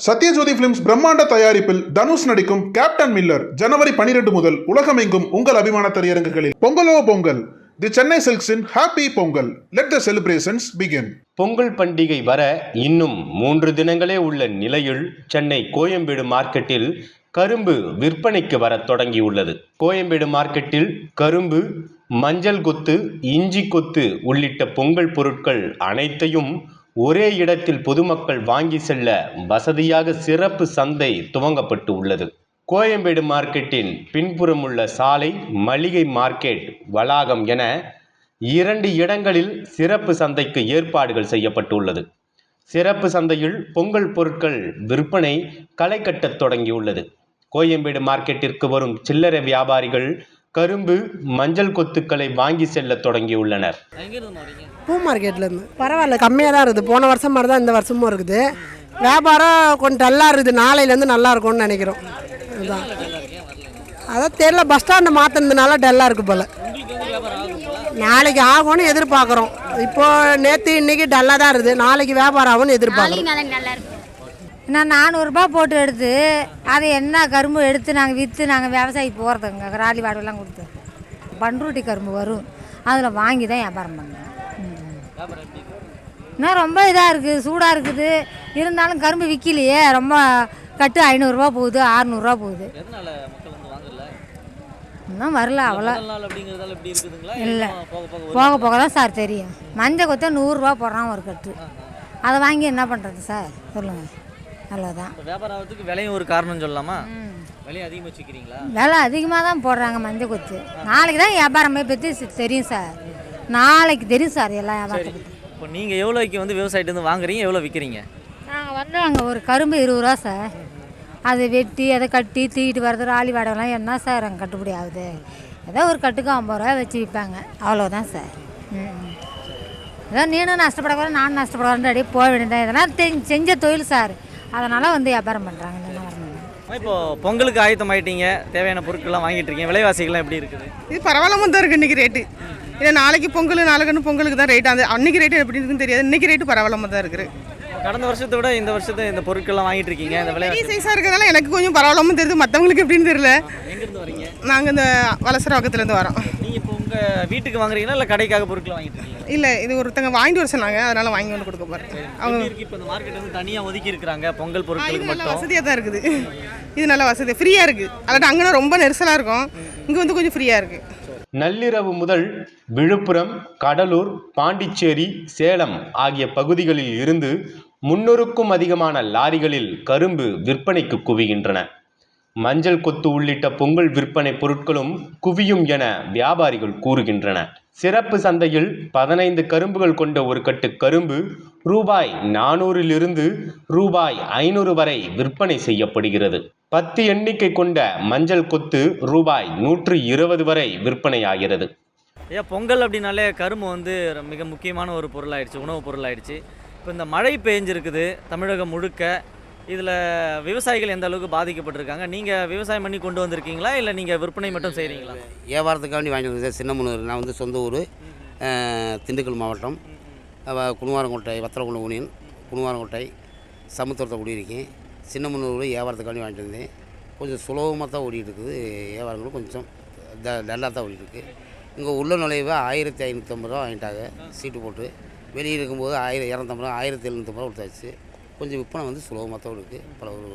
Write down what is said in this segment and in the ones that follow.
Sathyajothi films பிரம்மாண்ட தயாரிப்பில் தனுஷ் நடிக்கும் கேப்டன் மில்லர் ஜனவரி 12 முதல் உலகமெங்கும் உங்கள் அபிமான திரையரங்குகளில். பொங்கலோ Pongal. The Chennai சில்க்ஸின் happy Pongal let the celebrations begin Pongal பண்டிகை வர இன்னும் மூன்று தினங்களே உள்ள நிலையில் சென்னை கோயம்பேடு மார்க்கெட்டில் கரும்பு விற்பனைக்கு வரத் தொடங்கியுள்ளது. கோயம்பேடு மார்க்கெட்டில் கரும்பு மஞ்சள் கொத்து இஞ்சி கொத்து உள்ளிட்ட பொங்கல் பொருட்கள் அனைத்தையும் ஒரே இடத்தில் பொதுமக்கள் வாங்கி செல்ல வசதியாக சிறப்பு சந்தை துவங்கப்பட்டு உள்ளது. கோயம்பேடு மார்க்கெட்டின் பின்புறம் உள்ள சாலை மளிகை மார்க்கெட் வளாகம் என இரண்டு இடங்களில் சிறப்பு சந்தைக்கு ஏற்பாடுகள் செய்யப்பட்டுள்ளது. சிறப்பு சந்தையில் பொங்கல் பொருட்கள் விற்பனை களை கட்டத் தொடங்கியுள்ளது. கோயம்பேடு மார்க்கெட்டிற்கு வரும் சில்லறை வியாபாரிகள் கரும்பு மஞ்சள் கொத்துக்களை வாங்கி செல்ல தொடங்கியுள்ளனர். பூ மார்க்கெட்லேருந்து பரவாயில்ல கம்மியாக தான் இருக்குது. போன வருஷம் மாதிரி தான் இந்த வருஷமும் இருக்குது. வியாபாரம் கொஞ்சம் டல்லாக இருக்குது. நாளையிலேருந்து நல்லா இருக்கும்னு நினைக்கிறோம். அதுதான் அதான் தெரியல பஸ் ஸ்டாண்டை மாற்றினதுனால டல்லாக இருக்குது போல். நாளைக்கு ஆகும்னு எதிர்பார்க்குறோம். இப்போ நேற்று இன்னைக்கு டல்லாக தான் இருக்குது. நாளைக்கு வியாபாரம் ஆகும்னு எதிர்பார்க்குறோம் நாளைக்கு நாளைக்கு நல்லா இருக்கும் நான் நானூறுரூபா போட்டு எடுத்து அதை என்ன கரும்பு எடுத்து நாங்கள் விற்று நாங்கள் விவசாயிக்கு போகிறதுங்க ராலி வாடெல்லாம் கொடுத்து. பண்ருட்டி கரும்பு வரும். அதில் வாங்கி தான் வியாபாரம் இருக்கு? இன்னும் ரொம்ப இதாக இருக்குது சூடாக இருக்குது. இருந்தாலும் கரும்பு விற்கலையே ரொம்ப கட்டு ஐநூறுரூவா போகுது அறநூறுவா போகுது. இன்னும் வரல அவ்வளோ இல்லை? போக போக தான் சார் தெரியும். மஞ்சள் கொத்த நூறுரூவா போடுறான் ஒரு கட்டு. அதை வாங்கி என்ன பண்ணுறது சார்? சொல்லுங்கள் அவ்வளோதான் வியாபாரம் ஆகிறதுக்கு விலையும் ஒரு காரணம் சொல்லலாமா? விலையும் அதிகமாக வச்சுக்கிறீங்களா? விலை அதிகமாக தான் போடுறாங்க மஞ்சள் கொத்து. நாளைக்கு தான் வியாபாரமே பற்றி தெரியும் சார். நாளைக்கு தெரியும் சார் எல்லாம் வியாபாரத்தை பற்றி இப்போ நீங்கள் எவ்வளோக்கு வந்து விவசாயிட்டு வாங்குறீங்க? எவ்வளோ விற்கிறீங்க நாங்கள் வந்து அங்கே ஒரு கரும்பு இருபது ரூபா சார். அதை வெட்டி அதை கட்டி தூக்கிட்டு வர்றது ராலி வாடகைலாம் என்ன சார் அங்கே கட்டுப்படி ஆகுது? ஏதோ ஒரு கட்டுக்கு ஐம்பது ரூபா வச்சு விற்பாங்க அவ்வளோதான் சார். ம் ஏதோ நீனும் நஷ்டப்படக்கூடாது நானும் நஷ்டப்படக்கூடாது அப்படியே போக வேண்டியதான் இதெல்லாம் செஞ்ச தொழில் சார். அதனால் வந்து வியாபாரம் பண்ணுறாங்க வரணும் இப்போ பொங்கலுக்கு ஆயத்தம் ஆயிட்டீங்க தேவையான பொருட்கள்லாம் வாங்கிட்டு இருக்கீங்க விலைவாசிகள்லாம் எப்படி இருக்குது? இது பரவாயில்லாம தான் இருக்குது இன்றைக்கி ரேட்டு இல்லை நாளைக்கு பொங்கல் நாளைக்கு பொங்கலுக்கு தான் ரேட் அந்த அன்னைக்கு ரேட்டு எப்படி இருக்குன்னு தெரியாது. இன்னைக்கு ரேட்டு பரவாயில்லாம தான் இருக்குது கடந்த வருஷத்தை விட இந்த வருஷத்தை இந்த பொருட்கள்லாம் வாங்கிட்டு இருக்கீங்க இந்த விலைவாசி. சைஸாக இருக்கிறதால எனக்கு கொஞ்சம் பரவாயில்லாம தெரியுது. மற்றவங்களுக்கு எப்படின்னு தெரியல. எங்கேருந்து வரீங்க? நாங்கள் இந்த வலசர பக்கத்துலேருந்து வரோம். உங்கள் வீட்டுக்கு வாங்குறீங்களா இல்லை கடைக்காக பொருட்கள் வாங்கிட்டு இல்லை இது ஒருத்தங்க வாங்கிட்டு வர சொன்னாங்க அதனால வாங்கி வந்து கொடுக்க போகிறேன் அவங்க இப்போ இந்த மார்க்கெட் வந்து தனியாக ஒதுக்கி இருக்கிறாங்க பொங்கல் பொருட்களுக்கு மட்டும். வசதியாக தான் இருக்குது. இது நல்ல வசதி. ஃப்ரீயாக இருக்குது அல்லாட்டி அங்கே ரொம்ப நெரிசலாக இருக்கும். இங்கே வந்து கொஞ்சம் ஃப்ரீயாக இருக்குது நள்ளிரவு முதல் விழுப்புரம் கடலூர் பாண்டிச்சேரி சேலம் ஆகிய பகுதிகளில் இருந்து முன்னூறுக்கும் அதிகமான லாரிகளில் கரும்பு விற்பனைக்கு குவிகின்றன. மஞ்சள் கொத்து உள்ளிட்ட பொங்கல் விற்பனை பொருட்களும் குவியும் என வியாபாரிகள் கூறுகின்றன. சிறப்பு சந்தையில் பதினைந்து கரும்புகள் கொண்ட ஒரு கட்டு கரும்பு ரூபாய் நானூறிலிருந்து ரூபாய் ஐநூறு வரை விற்பனை செய்யப்படுகிறது. பத்து எண்ணிக்கை கொண்ட மஞ்சள் கொத்து ரூபாய் நூற்று இருபது வரை விற்பனையாகிறது. ஐயா பொங்கல் அப்படின்னாலே கரும்பு வந்து மிக முக்கியமான ஒரு பொருளாயிடுச்சு உணவுப் பொருளாயிடுச்சு. இப்போ இந்த மழை பெஞ்சிருக்குது தமிழகம் முழுக்க இதில் விவசாயிகள் எந்த அளவுக்கு பாதிக்கப்பட்டிருக்காங்க? நீங்கள் விவசாயம் பண்ணி கொண்டு வந்திருக்கீங்களா? இல்லை நீங்கள் விற்பனை மட்டும் செய்கிறீங்களா வியாபாரத்துக்காண்டி வாங்கிட்டு வந்தது சார் சின்னமுனூர். நான் வந்து சொந்த ஊர் திண்டுக்கல் மாவட்டம். குணுவாரங்கோட்டை வத்தலகுள்ள யூனியன் குணுவாரங்கோட்டை சமுத்திரத்தை குடியிருக்கேன் சின்னமுனூர் வியாபாரத்துக்காண்டி வாங்கிட்டு வந்தேன். கொஞ்சம் சுலபமாக தான் ஓடிட்டு இருக்குது வியாபாரங்களும் கொஞ்சம் ட டல்லாக தான் ஓடிட்டு இருக்குது இங்கே உள்ள நுழைவு ஆயிரத்தி ஐநூற்றம்பது ரூபா வாங்கிட்டாங்க. சீட்டு போட்டு. வெளியே இருக்கும்போது ஆயிரம் இரநூத்தம்பது ரூபா ஆயிரத்தி எழுநூற்றம்பது ரூபா கொடுத்தாச்சு. கொஞ்சம் விற்பனை வந்து சுலபமாக தான் இருக்குது பல ஒரு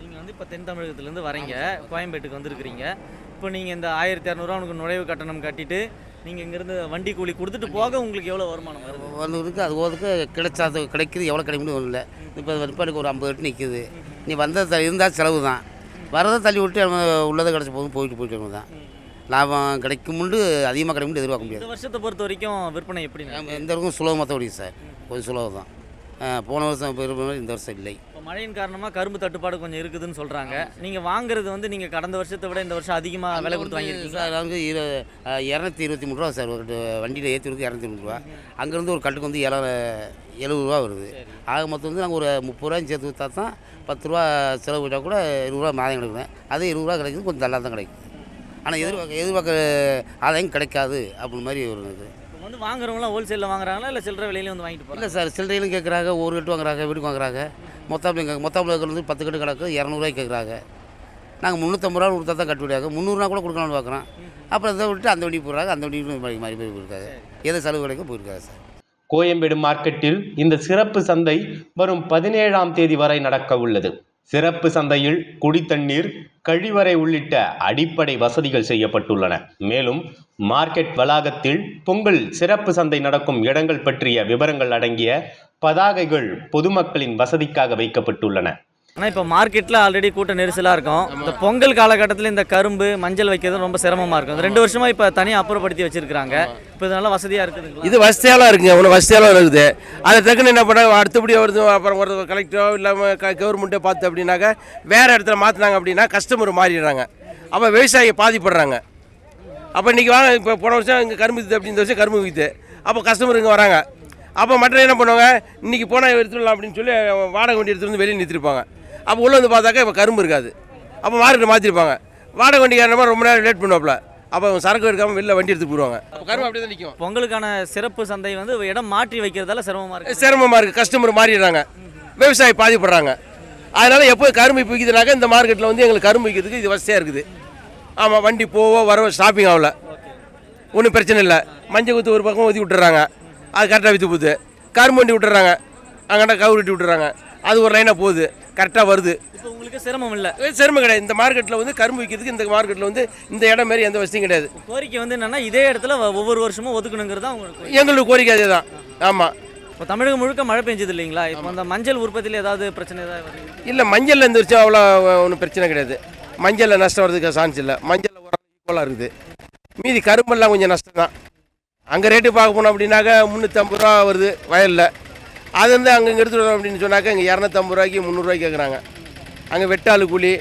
நீங்கள் வந்து இப்போ தென் தமிழகத்துலேருந்து வரீங்க. கோயம்பேட்டுக்கு வந்திருக்கிறீங்க. இப்போ நீங்கள் இந்த ஆயிரத்தி இரநூறுவா உனக்கு நுழைவு கட்டணம் கட்டிட்டு நீங்கள் இங்கேருந்து வண்டி கூலி கொடுத்துட்டு போக உங்களுக்கு எவ்வளோ வருமானம் ஒன்று இருக்குது அது போதுக்கு கிடைச்சாது. கிடைக்குது. எவ்வளோ கிடைக்கும்னு இல்லை. இப்போ விற்பனைக்கு ஒரு ஐம்பது எட்டு நிற்குது நீ வந்தது இருந்தால் செலவு தான். வரதை தள்ளி விட்டு நம்ம உள்ளதை கிடச்ச போதும் போயிட்டு போயிட்டு தான். லாபம் கிடைக்கும்னு அதிகமாக கிடைக்கும்னு எதிர்பார்க்க இந்த முடியாது வருஷத்தை பொறுத்த வரைக்கும் விற்பனை எப்படி எந்த வரைக்கும் சுலபமாக தான் ஓடிது சார். கொஞ்சம் சுலபம் தான். போன வருஷம் இப்போ மாதிரி இந்த வருஷம் இல்லை. இப்போ மழையின் காரணமாக கரும்பு தட்டுப்பாடு கொஞ்சம் இருக்குதுன்னு சொல்கிறாங்க நீங்கள் வாங்குறது வந்து நீங்கள் கடந்த வருஷத்தை விட இந்த வருஷம் அதிகமாக விலை கொடுத்து வாங்கியிருக்கீங்க சார் வந்து இரு இரநூத்தி இருபத்தி மூணு ரூபா சார் ஒரு வண்டியில் ஏற்றி வந்து இரநூத்தி மூணு ரூபா. அங்கேருந்து ஒரு கட்டுக்கு வந்து எழு எழுபது ரூபா வருது. ஆக மொத்தம் வந்து நாங்கள் ஒரு முப்பது ரூபாயும் சேர்த்து விற்றா தான் பத்து ரூபா செலவு விட்டால் கூட இருபது ரூபா மாதம் கிடைக்கும். அதே இருபது ரூபா கிடைக்குது கொஞ்சம் நல்லா தான் கிடைக்கும். ஆனால் எதிர்பார்க்க எதிர்பார்க்க ஆதாயம் கிடைக்காது அப்படி மாதிரி ஒரு இது. வந்து வாங்குறவங்களாம் ஹோல்சேலில் வாங்குறாங்களா? இல்லை சில்லறை விலையில வந்து வாங்கிட்டு போகிறாங்க இல்லை சார் சில்லறையிலும் கேட்குறாங்க ஒரு கட்டு வாங்குறாங்க வீட்டுக்கு வாங்குறாங்க. மொத்தம் எங்கள் மொத்தம் வந்து பத்து கட்டு கிடக்கு இரநூறுவாய்க்கு கேட்குறாங்க நாங்கள் முந்நூற்றம்பது ரூபா கொடுத்தா தான் கட்டுப்படியாகும் முந்நூறுரூவா கூட கொடுக்கலாம்னு பார்க்குறோம் அப்புறம் இதை விட்டு அந்த வண்டி போடுறாங்க அந்த வண்டி மாறி மாறி போய் போயிருக்காங்க. எதை செலவு கிடைக்கும் போயிருக்காங்க சார்? கோயம்பேடு மார்க்கெட்டில் இந்த சிறப்பு சந்தை வரும் பதினேழாம் தேதி வரை நடக்க உள்ளது. சிறப்பு சந்தையில் குடித்தண்ணீர் கழிவறை உள்ளிட்ட அடிப்படை வசதிகள் செய்யப்பட்டுள்ளன. மேலும் மார்க்கெட் வளாகத்தில் பொங்கல் சிறப்பு சந்தை நடக்கும் இடங்கள் பற்றிய விவரங்கள் அடங்கிய பதாகைகள் பொதுமக்களின் வசதிக்காக வைக்கப்பட்டுள்ளன. ஆனால் இப்போ மார்க்கெட்டில் ஆல்ரெடி கூட்ட நெரிசலாக இருக்கும். இந்த பொங்கல் காலகட்டத்தில் இந்த கரும்பு மஞ்சள் வைக்கிறது ரொம்ப சிரமமாக இருக்கும். ரெண்டு வருஷமாக இப்போ தனியாக அப்புறப்படுத்தி வச்சிருக்காங்க இப்போ இதனால வசதியாக இருக்குதுங்களா? இது வசதியாலாம் இருக்குங்க. ஒன்று வசதியாலாம் இருக்குது. அதை டக்குன்னு என்ன பண்ணாங்க? அடுத்தபடி வருது அப்புறம் ஒரு கலெக்டரோ இல்லாமல் க கவர்மெண்ட்டோ பார்த்து அப்படின்னாக்கா வேறு இடத்துல மாற்றினாங்க அப்படின்னா கஸ்டமர் மாறிடுறாங்க. அப்போ விவசாயி பாதிப்படுறாங்க. அப்போ இன்றைக்கி வாங்க இப்போ போன வருஷம் இங்கே கரும்பு விற்று அப்படி இந்த வருஷம் கரும்பு விற்று அப்போ கஸ்டமர் இங்கே வராங்க. அப்போ மற்ற என்ன பண்ணுவாங்க? இன்றைக்கி போனால் எடுத்துடலாம் அப்படின்னு சொல்லி வாடகை வண்டி எடுத்துட்டு வந்து வெளியே நிறுத்திருப்பாங்க. அப்போ உள்ளே வந்து பார்த்தாக்கா இப்போ கரும்பு இருக்காது. அப்போ மார்க்கெட்டை மாற்றிருப்பாங்க வாடகை வண்டிக்காரமா ரொம்ப நேரம் லேட் பண்ணுவாப்புல அப்போ சரக்கு எடுக்காமல் வெளில வண்டி எடுத்து போடுவாங்க அப்போ கரும்பு அப்படியே தான் நிற்கும் பொங்கலுக்கான சிறப்பு சந்தை வந்து இடம் மாற்றி வைக்கிறதால சிரமமாக இருக்கு. சிரமமாக இருக்குது கஸ்டமர் மாறிடுறாங்க. விவசாயி பாதிப்படுறாங்க. அதனால் எப்போ கரும்பு இப்போ விற்கிதுனாக்கா இந்த மார்க்கெட்டில் வந்து எங்களுக்கு கரும்பு விற்கிறதுக்கு இது வசதியாக இருக்குது. ஆமாம் வண்டி போவோ வரவோ ஸ்டாப்பிங் ஆகல. ஒன்றும் பிரச்சனை இல்லை. மஞ்சள் குத்து ஒரு பக்கம் ஊற்றி விட்டுறாங்க. அது கரெக்டாக விற்று போகுது. கரும்பு வண்டி விட்டுறாங்க. அங்கிட்ட கவுரு வெட்டி விட்டுறாங்க. அது ஒரு லைனாக போகுது. கரெக்டாக வருது. இப்போ உங்களுக்கு சிரமம் இல்லை? சிரமம் கிடையாது. இந்த மார்க்கெட்டில் வந்து கரும்பு விற்கிறதுக்கு இந்த மார்க்கெட்டில் வந்து இந்த இடம் மாரி எந்த வசதியும் கிடையாது. கோரிக்கை வந்து என்னன்னா இதே இடத்துல ஒவ்வொரு வருஷமும் ஒதுக்கணுங்கிறது தான் உங்களுக்கு எங்களுக்கு கோரிக்கை அதே தான் ஆமாம் இப்போ தமிழகம் முழுக்க மழை பெஞ்சது இல்லைங்களா? இப்போ அந்த மஞ்சள் உற்பத்தியில் ஏதாவது பிரச்சனை ஏதாவது இல்லை மஞ்சளில் இந்த வருஷம் அவ்வளோ ஒன்றும் பிரச்சனை கிடையாது. மஞ்சளில் நஷ்டம் வர்றதுக்கு சான்ஸ் இல்லை. மஞ்சளில் ஒரு ஈக்குவலாக இருக்குது. மீதி கரும்பெல்லாம் கொஞ்சம் நஷ்டம் தான் அங்கே ரேட்டு பார்க்க போனோம் அப்படின்னாக்கா முந்நூற்றம்பது ரூபா வருது வயலில். அது வந்து அங்கே இங்கே எடுத்துகிட்டு வரோம் அப்படின்னு சொன்னாக்கா இங்கே இரநூத்தம்பது ரூபாய்க்கு முந்நூறுரூவாய்க்கு கேட்குறாங்க. அங்கே வெட்டாளு கூலி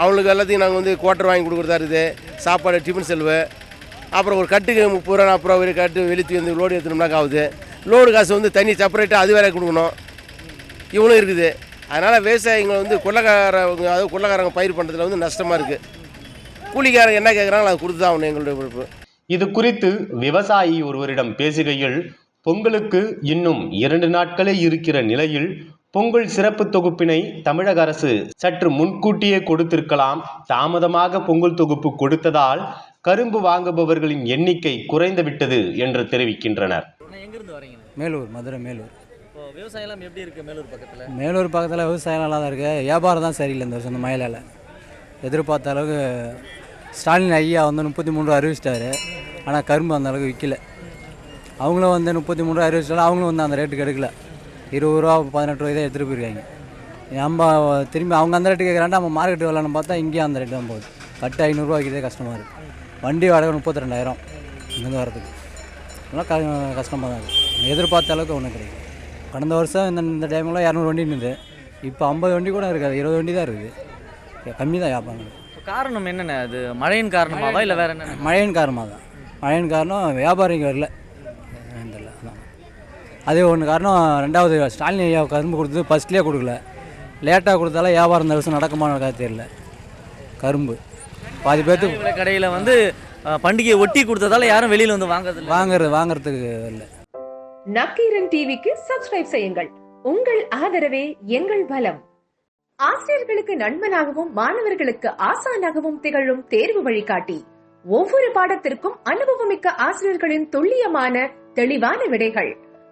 அவங்களுக்கு எல்லாத்தையும் நாங்கள் வந்து குவார்ட்டர் வாங்கி கொடுக்குறதா இருக்குது. சாப்பாடு டிஃபன் செலவு. அப்புறம் ஒரு கட்டுக்கு முப்பது ரூபா நாற்பது ரூபா வரைக்கும் கட்டு வெளுத்து வந்து லோடு ஏற்றணும்னாக்கா ஆகுது. லோடு காசு வந்து தண்ணி செப்பரேட்டாக அது வேலை கொடுக்கணும். இவனும் இருக்குது. அதனால் விவசாயிகள் வந்து கொள்ளக்காரங்க அதாவது கொள்ளக்காரங்க பயிர் பண்ணுறதுல வந்து நஷ்டமாக இருக்குது கூலிக்காரங்க என்ன கேட்குறாங்களோ அதை கொடுத்து தான் ஆகணும் எங்களுடைய பொறுப்பு. இது குறித்து விவசாயி ஒருவரிடம் பேசுகையில் பொங்கலுக்கு இன்னும் இரண்டு நாட்களே இருக்கிற நிலையில் பொங்கல் சிறப்பு தொகுப்பினை தமிழக அரசு சற்று முன்கூட்டியே கொடுத்திருக்கலாம். தாமதமாக பொங்கல் தொகுப்பு கொடுத்ததால் கரும்பு வாங்குபவர்களின் எண்ணிக்கை குறைந்து விட்டது என்று தெரிவிக்கின்றனர். எங்கிருந்து வரீங்க மேலூர் மதுரை மேலூர். இப்போ விவசாயம்லாம் எப்படி இருக்கு மேலூர் பக்கத்தில்? மேலூர் பக்கத்தில் விவசாயம் நல்லா தான் இருக்குது வியாபாரம் தான் சரியில்லை இந்த வருஷம் இந்த மயிலால் எதிர்பார்த்த அளவுக்கு ஸ்டாலின் ஐயா வந்து முப்பத்தி மூணு ரூபா அறிவிச்சிட்டாரு. ஆனால் கரும்பு அந்த அளவுக்கு விற்கல அவங்களும் வந்து முப்பத்தி மூணு ரூபா அறிவிச்சிட்டாலும் அவங்களும் வந்து அந்த ரேட்டுக்கு எடுக்கல. இருபது ரூபா பதினெட்டு ரூபாய் தான் எடுத்துகிட்டு போயிருக்காங்க. நம்ம திரும்பி அவங்க அந்த ரேட்டு கேட்குறாங்க நம்ம மார்க்கெட் விளாட்னு பார்த்தா இங்கேயும் அந்த ரேட்டு தான் போகுது. கட்டு ஐநூறுரூவா வைக்கிறதே கஷ்டமாக இருக்குது வண்டி வாடகை முப்பத்தி ரெண்டாயிரம். இங்கேருந்து வரதுக்கு. அதெல்லாம் க கஷ்டமாக தான் இருக்குது எதிர்பார்த்த அளவுக்கு ஒன்றும் கிடையாது. கடந்த வருஷம் இந்த இந்த டைமில் இரநூறு வண்டி இருந்தது இப்போ ஐம்பது வண்டி கூட இருக்காது. இருபது வண்டி தான் இருக்குது. கம்மி தான் வியாபாரம். காரணம் என்னென்ன? அது மழையின் காரணமாவா இல்லை வேற என்ன மழையின் காரணமாக தான் மழையின் காரணம் வியாபாரிங்க வரல. அதே ஒன்று காரணம் ரெண்டாவது ஸ்டாலின் ஐயா கரும்பு கொடுத்தது ஃபஸ்ட்லேயே கொடுக்கல. லேட்டாக கொடுத்தாலும் வியாபாரம் இந்த வருஷம் நடக்குமா நடக்காது தெரியல. கரும்பு. பாதி பேர்த்துக்கு கடையில் வந்து பண்டிகையை ஒட்டி கொடுத்ததால யாரும் வெளியில் வந்து வாங்குறது இல்ல. வாங்குறது வாங்குறதுக்கு இல்லை நக்கீரன் டிவிக்கு சப்ஸ்கிரைப் செய்யுங்கள். உங்கள் ஆதரவே எங்கள் பலம். ஆசிரியர்களுக்கு நண்பனாகவும் மாணவர்களுக்கு ஆசானாகவும் திகழும் தேர்வு வழிகாட்டி. ஒவ்வொரு பாடத்திற்கும் அனுபவமிக்க ஆசிரியர்களின் துல்லியமான தெளிவான விடைகள்.